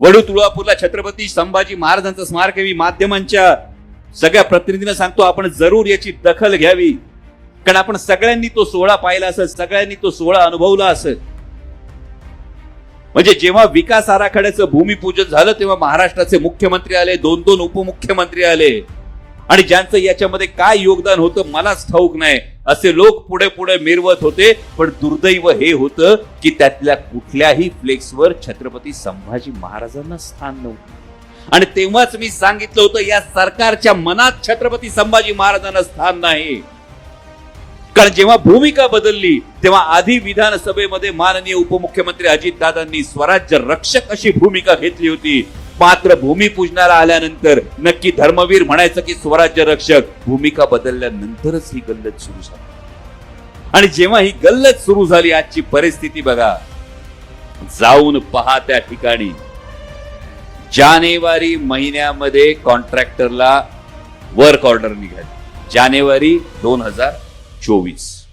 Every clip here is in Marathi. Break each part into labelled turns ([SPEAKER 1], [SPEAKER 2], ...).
[SPEAKER 1] वडू तुळापूरला छत्रपती संभाजी महाराजांचं स्मारक आहे मी माध्यमांच्या सगळ्या प्रतिनिधींना सांगतो आपण जरूर याची दखल घ्यावी. कारण आपण सगळ्यांनी तो सोहळा पाहिला असेल सगळ्यांनी तो सोहळा अनुभवला असं म्हणजे जेव्हा विकास आराखड्याचं भूमिपूजन झालं तेव्हा महाराष्ट्राचे मुख्यमंत्री आले दोन दोन उपमुख्यमंत्री आले. आणि ज्यांचं याच्यामध्ये काय योगदान होतं मलाच ठाऊक नाही. असे लोक पुढे पुढे मिरवत होते पण दुर्दैव हे होतं की त्यातल्या कुठल्याही फ्लेक्सवर छत्रपती संभाजी महाराजांना स्थान नव्हतं. आणि तेव्हाच मी सांगितलं होतं या सरकारच्या मनात छत्रपती संभाजी महाराजांना स्थान नाही. कारण जेव्हा भूमिका बदलली तेव्हा आधी विधानसभेमध्ये माननीय उपमुख्यमंत्री अजितदादांनी स्वराज्य रक्षक अशी भूमिका घेतली होती. मात्र भूमिपूजनाला आल्यानंतर नक्की धर्मवीर म्हणायचं की स्वराज्य रक्षक भूमिका बदलल्यानंतरच ही गल्लत सुरू झाली. आणि जेव्हा ही गल्लत सुरू झाली आजची परिस्थिती बघा. जाऊन पहा त्या ठिकाणी. जानेवारी महिन्यामध्ये कॉन्ट्रॅक्टरला वर्क ऑर्डर निघाली. जानेवारी दोन हजार चोवीस.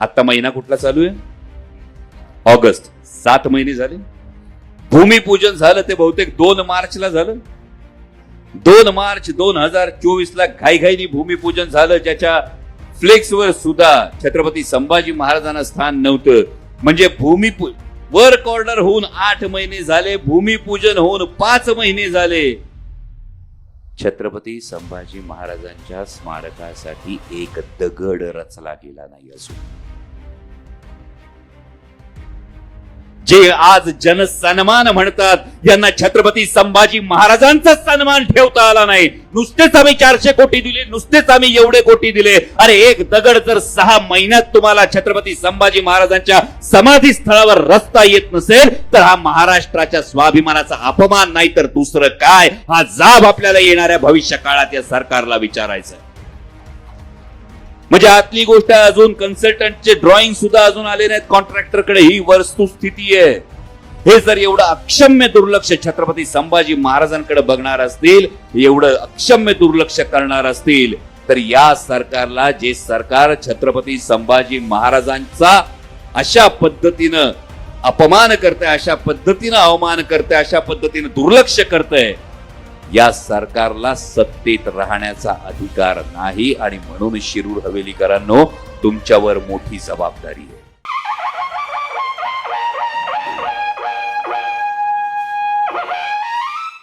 [SPEAKER 1] आता महिना कुठला चालू आहे? ऑगस्ट. सात महिने झाले. भूमिपूजन झालं ते बहुतेक दोन मार्चला झालं. दोन मार्च दोन हजार चोवीस ला घाईघाईनी भूमिपूजन झालं ज्याच्या फ्लेक्सवर सुद्धा छत्रपती संभाजी महाराजांना स्थान नव्हतं. म्हणजे भूमिपू वर्क ऑर्डर होऊन आठ महिने झाले भूमिपूजन होऊन पाच महिने झाले. छत्रपती संभाजी महाराजांच्या स्मारकासाठी एक दगड रचला गेला नाही असून जे आज जनसन्मान म्हणतात यांना छत्रपती संभाजी महाराजांचा सन्मान ठेवता आला नाही. नुसतेच आम्ही चारशे कोटी दिले नुसतेच आम्ही एवढे कोटी दिले. अरे एक दगड जर सहा महिन्यात तुम्हाला छत्रपती संभाजी महाराजांच्या समाधी स्थळावर रस्ता येत नसेल तर हा महाराष्ट्राच्या स्वाभिमानाचा अपमान नाही तर दुसरं काय? हा जाब आपल्याला येणाऱ्या भविष्य काळात या सरकारला विचारायचा म्हणजे आतली गोष्ट अजून कन्सल्टंटचे ड्रॉइंग सुद्धा अजून आले नाहीत. कॉन्ट्रॅक्टरकडे ही वस्तुस्थिती आहे. हे जर एवढं अक्षम्य दुर्लक्ष छत्रपती संभाजी महाराजांकडे बघणार असतील एवढं अक्षम्य दुर्लक्ष करणार असतील तर या सरकारला जे सरकार छत्रपती संभाजी महाराजांचा अशा पद्धतीनं अपमान करतंय अशा पद्धतीनं अवमान करतंय अशा पद्धतीनं दुर्लक्ष करतंय या सरकारला सत्तेत राहण्याचा अधिकार नाही आणि म्हणून शिरूर हवेलीकरांनो तुमच्यावर मोठी जबाबदारी आहे.